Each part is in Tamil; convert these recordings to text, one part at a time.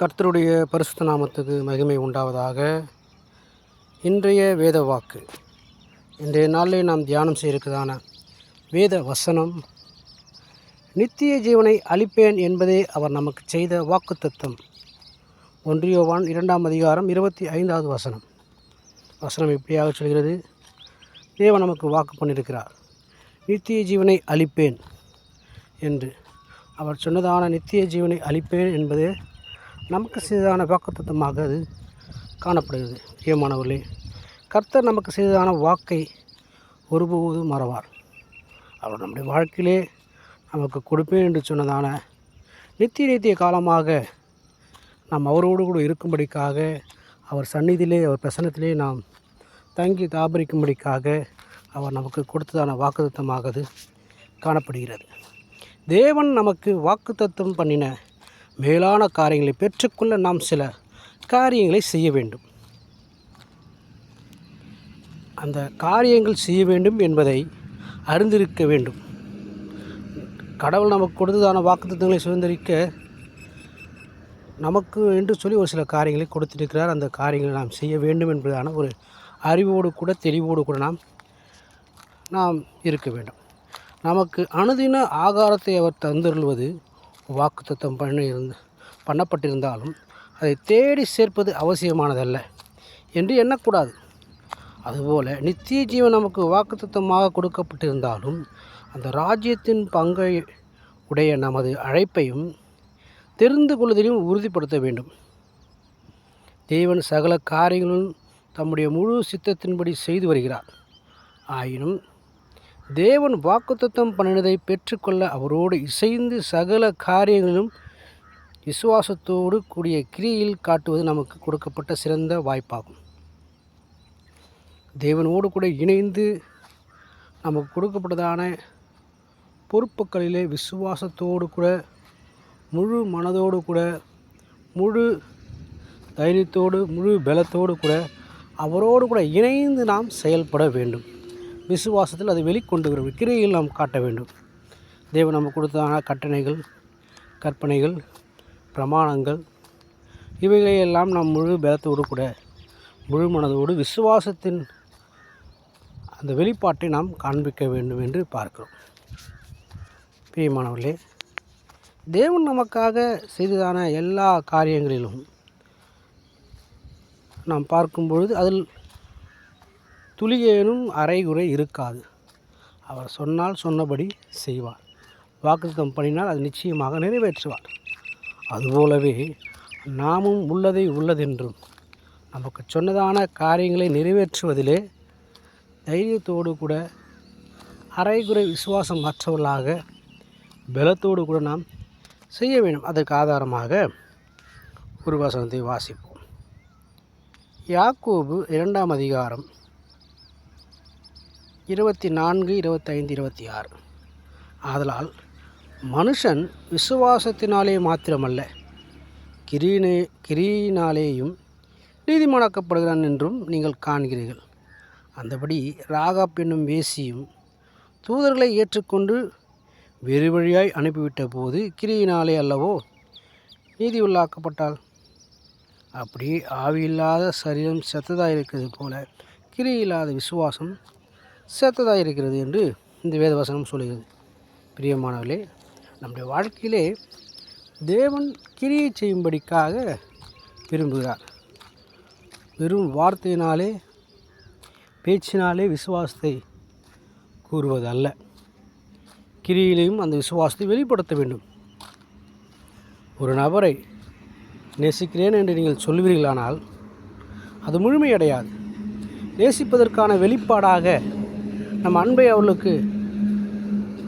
கர்த்தருடைய பரிசுத்த நாமத்துக்கு மகிமை உண்டாவதாக. இன்றைய வேத வாக்கு. இன்றைய நாளில் நாம் தியானம் செய்திருக்கிறதான வேத வசனம் நித்திய ஜீவனை அளிப்பேன் என்பதே அவர் நமக்கு செய்த வாக்குத்தத்தம். ஒன்றியோவான் இரண்டாம் அதிகாரம் இருபத்தி ஐந்தாவது வசனம். வசனம் இப்படியாக சொல்கிறது தேவன் நமக்கு வாக்கு பண்ணியிருக்கிறார். நித்திய ஜீவனை அளிப்பேன் என்று. அவர் சொன்னதான நித்திய ஜீவனை அளிப்பேன் என்பதே நமக்கு செய்ததான வாக்குத்தமாக அது காணப்படுகிறது. பிரியமானவர்களே கர்த்தர் நமக்கு செய்ததான வாக்கை ஒருபோதும் மறவார். அவர் நம்முடைய வாழ்க்கையிலே நமக்கு கொடுப்பேன் என்று சொன்னதான நித்திய நித்திய காலமாக நாம் அவரோடு கூட இருக்கும்படிக்காக அவர் சந்நிதியிலே அவர் பிரசனத்திலே நாம் தங்கி தாபரிக்கும்படிக்காக அவர் நமக்கு கொடுத்ததான வாக்குத்தத்தமாக அது காணப்படுகிறது. தேவன் நமக்கு வாக்குத்தத்தம் பண்ணின மேலான காரியங்களை பெற்றுக்கொள்ள நாம் சில காரியங்களை செய்ய வேண்டும். அந்த காரியங்கள் செய்ய வேண்டும் என்பதை அறிந்திருக்க வேண்டும். கடவுள் நமக்கு கொடுத்ததான வாக்குத்தங்களை சுதந்திரிக்க நமக்கு என்று சொல்லி ஒரு சில காரியங்களை கொடுத்திருக்கிறார். அந்த காரியங்களை நாம் செய்ய வேண்டும் என்பதான ஒரு அறிவோடு கூட தெளிவோடு கூட நாம் நாம் இருக்க வேண்டும். நமக்கு அனுதின ஆகாரத்தை அவர் தந்துருள்வது வாக்குத்தத்தம் பண்ணி இருந்து பண்ணப்பட்டிருந்தாலும் அதை தேடி சேர்ப்பது அவசியமானதல்ல. என்று எண்ணக்கூடாது. அதுபோல் நித்திய ஜீவன் நமக்கு வாக்குத்தத்தமாக கொடுக்கப்பட்டிருந்தாலும் அந்த ராஜ்யத்தின் பங்கை உடைய நமது அழைப்பையும் தெரிந்து கொள்வதிலும் உறுதிப்படுத்த வேண்டும். தேவன் சகல காரியங்களும் தம்முடைய முழு சித்தத்தின்படி செய்து வருகிறார். ஆயினும் தேவன் வாக்குத்தத்தம் பண்ணினதை பெற்றுக்கொள்ள அவரோடு இசைந்து சகல காரியங்களிலும் விசுவாசத்தோடு கூடிய கிரியில் காட்டுவது நமக்கு கொடுக்கப்பட்ட சிறந்த வாய்ப்பாகும். தேவனோடு கூட இணைந்து நமக்கு கொடுக்கப்பட்டதான பொறுப்புகளிலே விசுவாசத்தோடு கூட முழு மனதோடு கூட முழு தைரியத்தோடு முழு பலத்தோடு கூட அவரோடு கூட இணைந்து நாம் செயல்பட வேண்டும். விசுவாசத்தில் அதை வெளிக்கொண்டு வரும் கிரையில் நாம் காட்ட வேண்டும். தேவன் நமக்கு கொடுத்ததான கட்டணைகள் கற்பனைகள் பிரமாணங்கள் இவைகளையெல்லாம் நாம் முழு பலத்தோடு கூட முழு மனதோடு விசுவாசத்தின் அந்த வெளிப்பாட்டை நாம் காண்பிக்க வேண்டும் என்று பார்க்கிறோம். பிரியமானவர்களே தேவன் நமக்காக செய்ததான எல்லா காரியங்களிலும் நாம் பார்க்கும் பொழுது அதில் துளியேனும் அரைகுறை இருக்காது. அவர் சொன்னால் சொன்னபடி செய்வார். வாக்குத்தம் பண்ணினால் அது நிச்சயமாக நிறைவேற்றுவார். அதுபோலவே நாமும் உள்ளதை உள்ளதென்றும் நமக்கு சொன்னதான காரியங்களை நிறைவேற்றுவதிலே தைரியத்தோடு கூட அரைகுறை விசுவாசம் மற்றவர்களாக பலத்தோடு கூட நாம் செய்ய வேண்டும். அதற்கு ஆதாரமாக ஒரு வசனத்தை வாசிப்போம். யாக்கோபு இரண்டாம் அதிகாரம் இருபத்தி நான்கு இருபத்தைந்து இருபத்தி ஆறு. ஆதலால் மனுஷன் விசுவாசத்தினாலே மாத்திரமல்ல கிரீனே கிரியினாலேயும் நீதிமானாக்கப்படுகிறான் என்றும் நீங்கள் காண்கிறீர்கள். அந்தபடி ராகாப் என்னும் வேசியும் தூதர்களை ஏற்றுக்கொண்டு வெறு வழியாய் அனுப்பிவிட்ட போது கிரியினாலே அல்லவோ நீதி உள்ளாக்கப்பட்டால் அப்படி ஆவியில்லாத சரீரம் செத்ததாக இருக்கிறது போல கிரி இல்லாத விசுவாசம் சேர்த்ததாக இருக்கிறது என்று இந்த வேதவசனம் சொல்கிறது பிரியமானவர்களே நம்முடைய வாழ்க்கையிலே தேவன் கிரியை செய்யும்படிக்காக விரும்புகிறார். வெறும் வார்த்தையினாலே பேச்சினாலே விசுவாசத்தை கூறுவது அல்ல கிரியிலையும் அந்த விசுவாசத்தை வெளிப்படுத்த வேண்டும். ஒரு நபரை நேசிக்கிறேன் என்று நீங்கள் சொல்வீர்களானால் அது முழுமையடையாது. நேசிப்பதற்கான வெளிப்பாடாக நம் அன்பை அவர்களுக்கு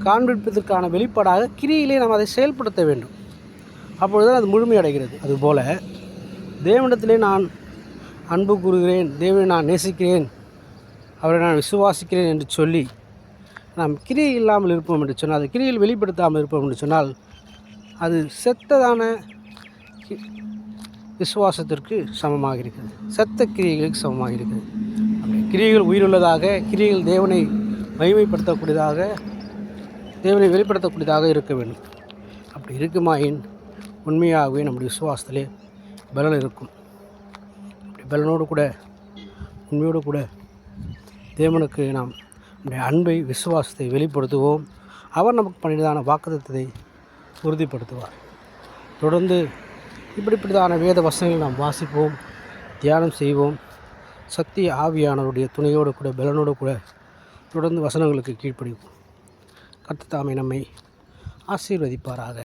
காண்பிப்பதற்கான வெளிப்பாடாக கிரியிலே நாம் அதை செயல்படுத்த வேண்டும். அப்பொழுதுதான் அது முழுமையடைகிறது அதுபோல் தேவனிடத்திலே நான் அன்பு கூறுகிறேன் தேவனை நான் நேசிக்கிறேன் அவரை நான் விசுவாசிக்கிறேன் என்று சொல்லி நாம் கிரி இல்லாமல் இருப்போம் என்று சொன்னால் அது கிரியில் வெளிப்படுத்தாமல் இருப்போம் என்று சொன்னால் அது செத்ததான கி- விசுவாசத்திற்கு சமமாக இருக்கிறது. செத்த கிரியைகளுக்கு சமமாக இருக்கிறது. அப்படி கிரியைகள் உயிருள்ளதாக கிரியைகள் தேவனை மகிமைப்படுத்தக்கூடியதாக தேவனை வெளிப்படுத்தக்கூடியதாக இருக்க வேண்டும். அப்படி இருக்குமாயின் உண்மையாகவே நம்முடைய விசுவாசத்திலே பலன் இருக்கும். அப்படி பலனோடு கூட உண்மையோடு கூட தேவனுக்கு நாம் நம்முடைய அன்பை விசுவாசத்தை வெளிப்படுத்துவோம். அவர் நமக்கு பண்ணியதான வாக்குத்தத்தை உறுதிப்படுத்துவார். தொடர்ந்து இப்படி இப்படிதான வேத வசனங்கள் நாம் வாசிப்போம் தியானம் செய்வோம். சக்தி ஆவியானவருடைய துணையோடு கூட பலனோடு கூட தொடர்ந்து வசனங்களுக்கு கீழ்ப்படிவோம். கர்த்தர் தாமே நம்மை ஆசீர்வதிப்பாராக.